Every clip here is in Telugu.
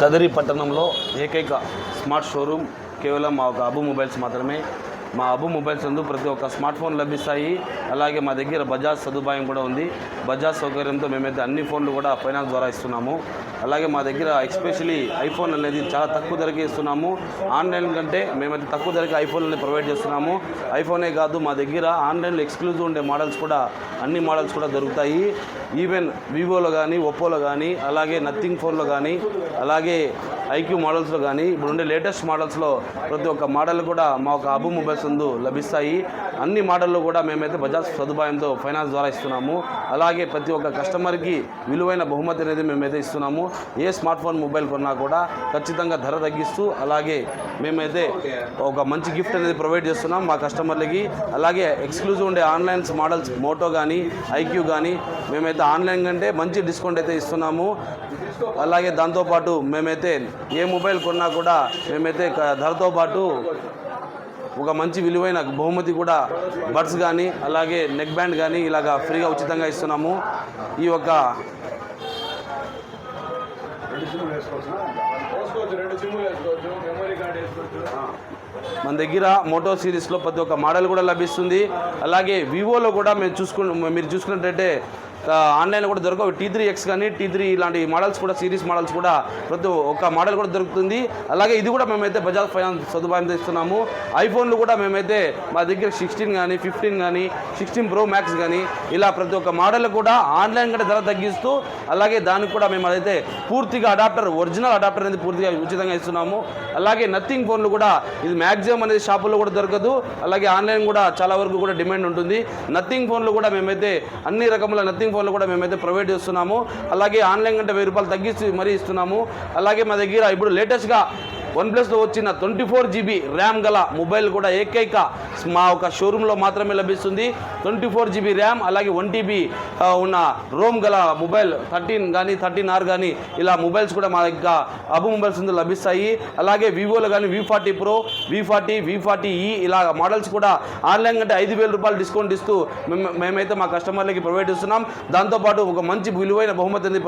కదిరి పట్టణంలో ఏకైక స్మార్ట్ షోరూమ్ కేవలం మా ఒక అబు మొబైల్స్ మాత్రమే. మా అబు మొబైల్స్ నందు ప్రతి ఒక్క స్మార్ట్ ఫోన్ లభిస్తాయి. అలాగే మా దగ్గర బజాజ్ సదుపాయం కూడా ఉంది. బజాజ్ సౌకర్యంతో మేమైతే అన్ని ఫోన్లు కూడా ఫైనాన్స్ ద్వారా ఇస్తున్నాము. అలాగే మా దగ్గర ఎస్పెషలీ ఐఫోన్ అనేది చాలా తక్కువ ధరకే ఇస్తున్నాము. ఆన్లైన్ కంటే మేమైతే తక్కువ ధరకే ఐఫోన్లని ప్రొవైడ్ చేస్తున్నాము. ఐఫోనే కాదు మా దగ్గర ఆన్లైన్లో ఎక్స్క్లూజివ్ ఉండే మోడల్స్ కూడా అన్ని మోడల్స్ కూడా దొరుకుతాయి. ఈవెన్ వివోలో కానీ ఒప్పోలో కానీ అలాగే నథింగ్ ఫోన్లో కానీ అలాగే ఐక్యూ మోడల్స్లో కానీ ఇప్పుడు ఉండే లేటెస్ట్ మోడల్స్లో ప్రతి ఒక్క మోడల్ కూడా మా ఒక అబు మొబైల్స్ నందు లభిస్తాయి. అన్ని మోడళ్ళు కూడా మేమైతే బజాజ్ సదుపాయంతో ఫైనాన్స్ ద్వారా ఇస్తున్నాము. అలాగే ప్రతి ఒక్క కస్టమర్కి విలువైన బహుమతి అనేది మేమైతే ఇస్తున్నాము. ఏ స్మార్ట్ ఫోన్ మొబైల్ కొన్నా కూడా ఖచ్చితంగా ధర తగ్గిస్తూ అలాగే మేమైతే ఒక మంచి గిఫ్ట్ అనేది ప్రొవైడ్ చేస్తున్నాం మా కస్టమర్లకి. అలాగే ఎక్స్క్లూజివ్ ఉండే ఆన్లైన్స్ మోడల్స్ మోటో కానీ ఐక్యూ కానీ మేమైతే ఆన్లైన్ కంటే మంచి డిస్కౌంట్ అయితే ఇస్తున్నాము. అలాగే దాంతోపాటు మేమైతే ఏ మొబైల్ కొన్నా కూడా మేమైతే ధరతో పాటు ఒక మంచి విలువైన బహుమతి కూడా బడ్స్ కానీ అలాగే నెక్ బ్యాండ్ కానీ ఇలాగా ఫ్రీగా ఉచితంగా ఇస్తున్నాము. ఈ యొక్క మన దగ్గర మోటో సిరీస్లో ప్రతి ఒక్క మోడల్ కూడా లభిస్తుంది. అలాగే వివోలో కూడా మేము చూసుకు మీరు చూసుకున్నట్టయితే ఆన్లైన్లో కూడా దొరకవు. టీ త్రీ ఎక్స్ కానీ టీ త్రీ ఇలాంటి మోడల్స్ కూడా సిరీస్ మోడల్స్ కూడా ప్రతి ఒక్క మోడల్ కూడా దొరుకుతుంది. అలాగే ఇది కూడా మేమైతే బజాజ్ ఫైనాన్స్ సదుపాయంతో ఇస్తున్నాము ఐఫోన్లు కూడా మేమైతే మా దగ్గర సిక్స్టీన్ కానీ ఫిఫ్టీన్ కానీ సిక్స్టీన్ ప్రో మ్యాక్స్ కానీ ఇలా ప్రతి ఒక్క మోడల్ కూడా ఆన్లైన్ కంటే ధర తగ్గిస్తూ అలాగే దానికి కూడా మేము అదైతే పూర్తిగా అడాప్టర్ ఒరిజినల్ అడాప్టర్ అనేది పూర్తిగా ఉచితంగా ఇస్తున్నాము. అలాగే నథింగ్ ఫోన్లు కూడా ఇది మ్యాక్సిమం అనేది షాపుల్లో కూడా దొరకదు. అలాగే ఆన్లైన్ కూడా చాలా వరకు కూడా డిమాండ్ ఉంటుంది. నథింగ్ ఫోన్లు కూడా మేమైతే అన్ని రకముల నథింగ్ ఫోన్లు కూడా మేమైతే ప్రొవైడ్ చేస్తున్నాము. అలాగే ఆన్లైన్ కంటే వెయ్యి రూపాయలు తగ్గించి మరీ ఇస్తున్నాము. అలాగే మా దగ్గర ఇప్పుడు లేటెస్ట్గా వన్ ప్లస్లో వచ్చిన ట్వంటీ ఫోర్ జీబీ ర్యామ్ గల మొబైల్ కూడా ఏకైక మా ఒక షోరూంలో మాత్రమే లభిస్తుంది. ట్వంటీ ఫోర్ జీబీ ర్యామ్ అలాగే వన్ టీబీ ఉన్న రోమ్ గల మొబైల్ థర్టీన్ కానీ థర్టీన్ ఆర్ కానీ ఇలా మొబైల్స్ కూడా మా దగ్గర అబు మొబైల్స్ నుండి లభిస్తాయి. అలాగే వివోలో కానీ V forty pro V forty V forty ఈ ఇలా మోడల్స్ కూడా ఆన్లైన్ కంటే ఐదు వేల రూపాయలు డిస్కౌంట్ ఇస్తూ మేము మేమైతే మా కస్టమర్లకి ప్రొవైడ్ చేస్తున్నాం. దాంతోపాటు ఒక మంచి విలువైన బహుమతి అనేది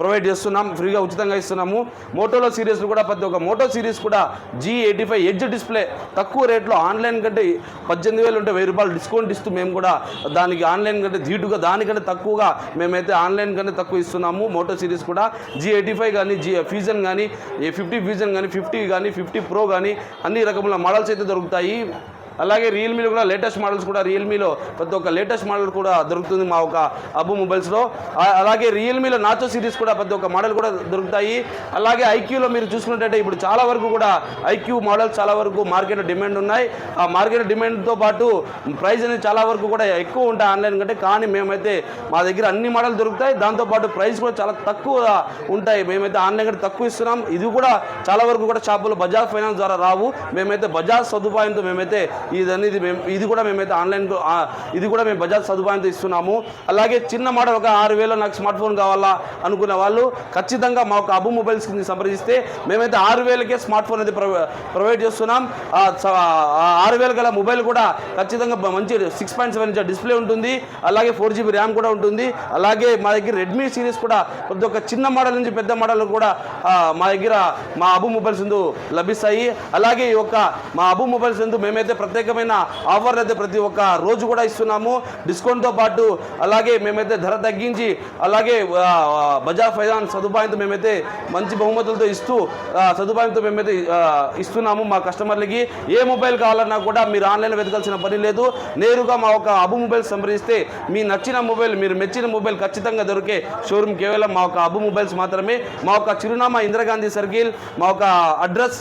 ప్రొవైడ్ చేస్తున్నాం. ఫ్రీగా ఉచితంగా ఇస్తున్నాము. మోటోలో సిరీస్లు కూడా ప్రతి ఒక్క మోటో సిరీస్ కూడా G eighty five edge display తక్కువ రేట్లో ఆన్లైన్ కంటే పద్దెనిమిది వేలు ఉంటే వెయ్యి రూపాయలు డిస్కౌంట్ ఇస్తూ మేము కూడా దానికి ఆన్లైన్ కంటే ధీటుగా దానికంటే తక్కువగా మేమైతే ఆన్లైన్ కంటే తక్కువ ఇస్తున్నాము. మోటో సిరీస్ కూడా జీ ఎయిటీ ఫైవ్ కానీ జీ ఫ్యూజన్ కానీ ఫిఫ్టీ ఫ్యూజన్ కానీ ఫిఫ్టీ కానీ ఫిఫ్టీ ప్రో కానీ అన్ని రకముల మోడల్స్ అయితే దొరుకుతాయి. అలాగే రియల్మీలో కూడా లేటెస్ట్ మోడల్స్ కూడా రియల్మీలో ప్రతి ఒక్క లేటెస్ట్ మోడల్ కూడా దొరుకుతుంది మా ఒక అబ్బు మొబైల్స్లో అలాగే రియల్మీలో నాచో సిరీస్ కూడా ప్రతి ఒక్క మోడల్ కూడా దొరుకుతాయి. అలాగే ఐక్యూలో మీరు చూసుకున్నట్టయితే ఇప్పుడు చాలా వరకు కూడా ఐక్యూ మోడల్స్ చాలా వరకు మార్కెట్లో డిమాండ్ ఉన్నాయి. ఆ మార్కెట్ డిమాండ్తో పాటు ప్రైస్ అనేది చాలా వరకు కూడా ఎక్కువ ఉంటాయి ఆన్లైన్ కంటే. కానీ మేమైతే మా దగ్గర అన్ని మోడల్ దొరుకుతాయి. దాంతోపాటు ప్రైస్ కూడా చాలా తక్కువ ఉంటాయి. మేమైతే ఆన్లైన్ కంటే తక్కువ ఇస్తున్నాం. ఇది కూడా చాలా వరకు కూడా షాపులో బజాజ్ ఫైనాన్స్ ద్వారా రావు. మేమైతే బజాజ్ సదుపాయంతో మేమైతే ఇది అనేది మేము ఇది కూడా మేమైతే ఆన్లైన్ ఇది కూడా మేము బజాజ్ సదుపాయంతో ఇస్తున్నాము. అలాగే చిన్న మోడల్ ఒక ఆరు వేలు నాకు స్మార్ట్ ఫోన్ కావాలా అనుకునే వాళ్ళు ఖచ్చితంగా మా ఒక అబు మొబైల్స్ కింద సంప్రదిస్తే మేమైతే ఆరు వేలకే స్మార్ట్ ఫోన్ అయితే ప్రొవై- ప్రొవైడ్ చేస్తున్నాం. ఆరు వేలు గల మొబైల్ కూడా ఖచ్చితంగా మంచి six point seven inch display ఉంటుంది. అలాగే ఫోర్ జీబీ ర్యామ్ కూడా ఉంటుంది. అలాగే మా దగ్గర రెడ్మీ సిరీస్ కూడా ప్రతి ఒక్క చిన్న మోడల్ నుంచి పెద్ద మోడల్ కూడా మా దగ్గర మా అబు మొబైల్స్ ఎందు లభిస్తాయి. అలాగే ఈ యొక్క మా అబు మొబైల్స్ ఎందు మేమైతే ప్రత్యేకమైన ఆఫర్ అయితే ప్రతి ఒక్క రోజు కూడా ఇస్తున్నాము. డిస్కౌంట్తో పాటు అలాగే మేమైతే ధర తగ్గించి అలాగే బజాజ్ ఫైనాన్స్ సదుపాయంతో మేమైతే మంచి బహుమతులతో ఇస్తూ సదుపాయంతో మేమైతే ఇస్తున్నాము మా కస్టమర్లకి. ఏ మొబైల్ కావాలన్నా కూడా మీరు ఆన్లైన్లో వెతకాల్సిన పని లేదు. నేరుగా మా ఒక అబు మొబైల్ సంప్రదిస్తే మీ నచ్చిన మొబైల్ మీరు మెచ్చిన మొబైల్ ఖచ్చితంగా దొరికే షోరూమ్ కేవలం మా ఒక అబు మొబైల్స్ మాత్రమే. మా ఒక చిరునామా ఇందిరాగాంధీ సర్కిల్ మా ఒక అడ్రస్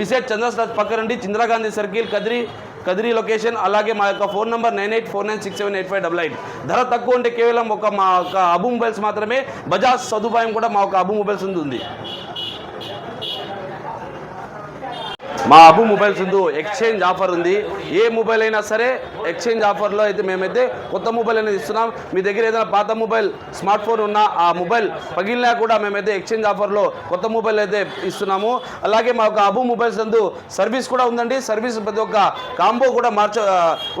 బిసెట్ చంద్రస్టాజ్ పక్క పక్కనండి ఇందిరాగాంధీ సర్కిల్ కదిరి కదిరి లొకేషన్ అలాగే మా యొక్క phone number nine eight four nine six seven eight five double eight. ధర తక్కువ ఉంటే కేవలం ఒక మా యొక్క అబు మొబైల్స్ మాత్రమే. బజాజ్ సదుపాయం కూడా మా ఒక అబు మొబైల్స్ ఉంది. మా అబు మొబైల్స్ ఉందో ఎక్స్చేంజ్ ఆఫర్ ఉంది. ఏ మొబైల్ అయినా సరే ఎక్స్చేంజ్ ఆఫర్లో అయితే మేమైతే కొత్త మొబైల్ అనేది ఇస్తున్నాం. మీ దగ్గర ఏదైనా పాత మొబైల్ స్మార్ట్ ఫోన్ ఉన్నా ఆ మొబైల్ పగిలినా కూడా మేమైతే ఎక్స్చేంజ్ ఆఫర్లో కొత్త మొబైల్ అయితే ఇస్తున్నాము. అలాగే మా ఒక అబు మొబైల్స్ నందు సర్వీస్ కూడా ఉందండి. సర్వీస్ ప్రతి ఒక్క కాంబో కూడా మార్చ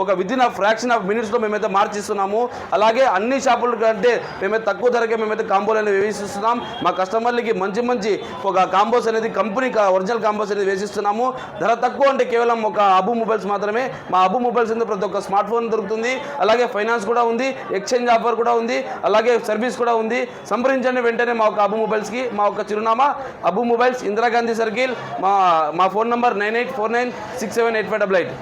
ఒక విత్ ఇన్ ఫ్రాక్షన్ ఆఫ్ మినిట్స్లో మేమైతే మార్చిస్తున్నాము. అలాగే అన్ని షాపుల కంటే మేమైతే తక్కువ ధరకే మేమైతే కాంబోలు అనేది వేసిస్తున్నాం. మా కస్టమర్లకి మంచి మంచి ఒక కాంబోస్ అనేది కంపెనీ ఒరిజినల్ కాంబోస్ అనేది వేసిస్తున్నాము. ధర తక్కువ అంటే కేవలం ఒక అబు మొబైల్స్ మాత్రమే. మా అబు మొబైల్స్ ఎందుకు ప్రతి ఒక్క స్మార్ట్ ఫోన్ దొరుకుతుంది. అలాగే ఫైనాన్స్ కూడా ఉంది ఎక్స్చేంజ్ ఆఫర్ కూడా ఉంది అలాగే సర్వీస్ కూడా ఉంది. సంప్రదించండి వెంటనే మా ఒక అబు మొబైల్స్కి మా ఒక చిరునామా. అబు మొబైల్స్ ఇందిరాగాంధీ సర్కిల్ మా మా phone number nine eight four nine six seven eight five double eight.